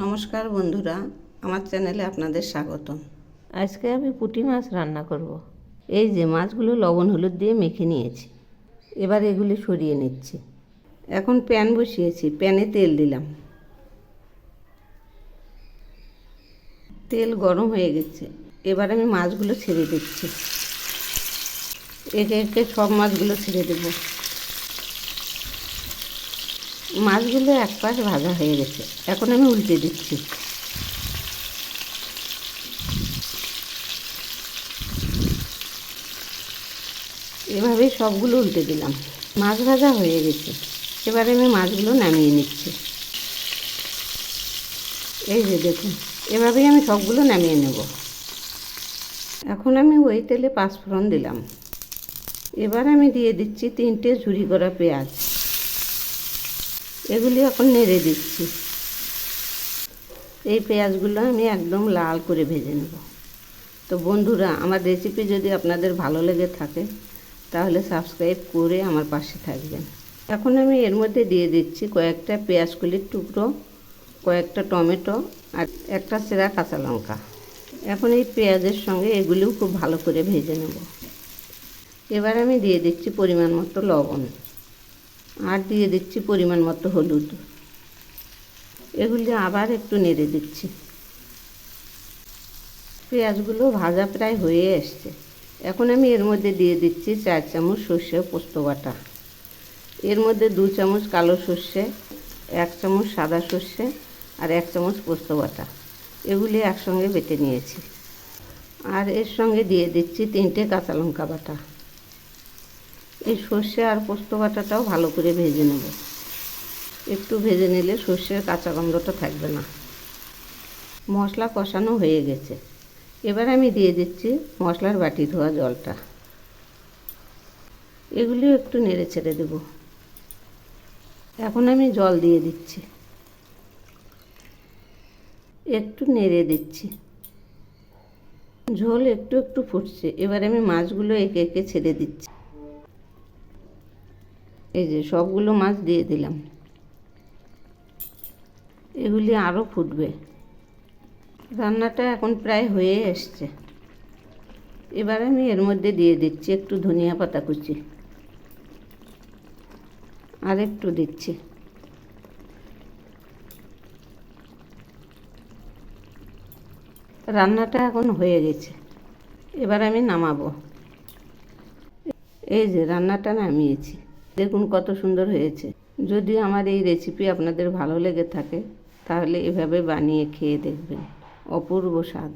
নমস্কার বন্ধুরা আমার চ্যানেলে আপনাদের স্বাগতম। আজকে আমি পুঁটি মাছ রান্না করব। এই যে মাছগুলো লবণ হলুদ দিয়ে মেখে নিয়েছি। এবার এগুলি সরিয়ে নিচ্ছি। এখন প্যান বসিয়েছি প্যানে তেল দিলাম। তেল গরম হয়ে গেছে এবার আমি মাছগুলো ছেড়ে দিচ্ছি। একে একে সব মাছগুলো ছেড়ে দেবো। মাছগুলো এক পাশ ভাজা হয়ে গেছে। এখন আমি উল্টে দিচ্ছি। এভাবেই সবগুলো উল্টে দিলাম। মাছ ভাজা হয়ে গেছে। এবারে আমি মাছগুলো নামিয়ে নিচ্ছি। এই যে দেখুন, এভাবেই আমি সবগুলো নামিয়ে নেব। এখন আমি ওই তেলে পাঁচফোড়ন দিলাম। এবার আমি দিয়ে দিচ্ছি তিনটে ঝুরি করা পেঁয়াজ। এগুলি এখন নেড়ে দিচ্ছি। এই পেঁয়াজগুলো আমি একদম লাল করে ভেজে নেব। তো বন্ধুরা, আমার রেসিপি যদি আপনাদের ভালো লেগে থাকে, তাহলে সাবস্ক্রাইব করে আমার পাশে থাকবেন। এখন আমি এর মধ্যে দিয়ে দিচ্ছি কয়েকটা পেঁয়াজকলির টুকরো, কয়েকটা টমেটো আর একটা সেরা কাঁচা লঙ্কা। এখন এই পেঁয়াজের সঙ্গে এগুলিও খুব ভালো করে ভেজে নেব। এবার আমি দিয়ে দিচ্ছি পরিমাণ মতো লবণ। আর দিয়ে দিচ্ছি পরিমাণ মতো হলুদ। এগুলি আবার একটু নেড়ে দিচ্ছি। পেঁয়াজগুলো ভাজা প্রায় হয়ে এসছে। এখন আমি এর মধ্যে দিয়ে দিচ্ছি চার চামচ সর্ষে পোস্ত বাটা। এর মধ্যে দু চামচ কালো সর্ষে, এক চামচ সাদা সর্ষে আর এক চামচ পোস্ত বাটা। এগুলি একসঙ্গে বেটে নিয়েছি। আর এর সঙ্গে দিয়ে দিচ্ছি তিনটে কাঁচা লঙ্কা বাটা। এই সর্ষে আর পোস্ত বাটাটাও ভালো করে ভেজে নেব। একটু ভেজে নিলে সর্ষের কাঁচা গন্ধটা থাকবে না। মশলা কষানো হয়ে গেছে। এবার আমি দিয়ে দিচ্ছি মশলার বাটি ধোয়া জলটা। এগুলিও একটু নেড়ে ছেড়ে দেব। এখন আমি জল দিয়ে দিচ্ছি। একটু নেড়ে দিচ্ছি। ঝোল একটু একটু ফুটছে। এবার আমি মাছগুলো একে একে ছেড়ে দিচ্ছি। এই যে সবগুলো মাছ দিয়ে দিলাম। এগুলি আরও ফুটবে। রান্নাটা এখন প্রায় হয়ে এসছে। এবার আমি এর মধ্যে দিয়ে দিচ্ছি একটু ধনিয়া পাতা কুচি। আর একটু দিচ্ছি। রান্নাটা এখন হয়ে গেছে। এবার আমি নামাবো। এই যে রান্নাটা নামিয়েছি। দেখুন কত সুন্দর হয়েছে। যদি আমার এই রেসিপি আপনাদের ভালো লেগে থাকে, তাহলে এভাবে বানিয়ে খেয়ে দেখবেন। অপূর্ব স্বাদ।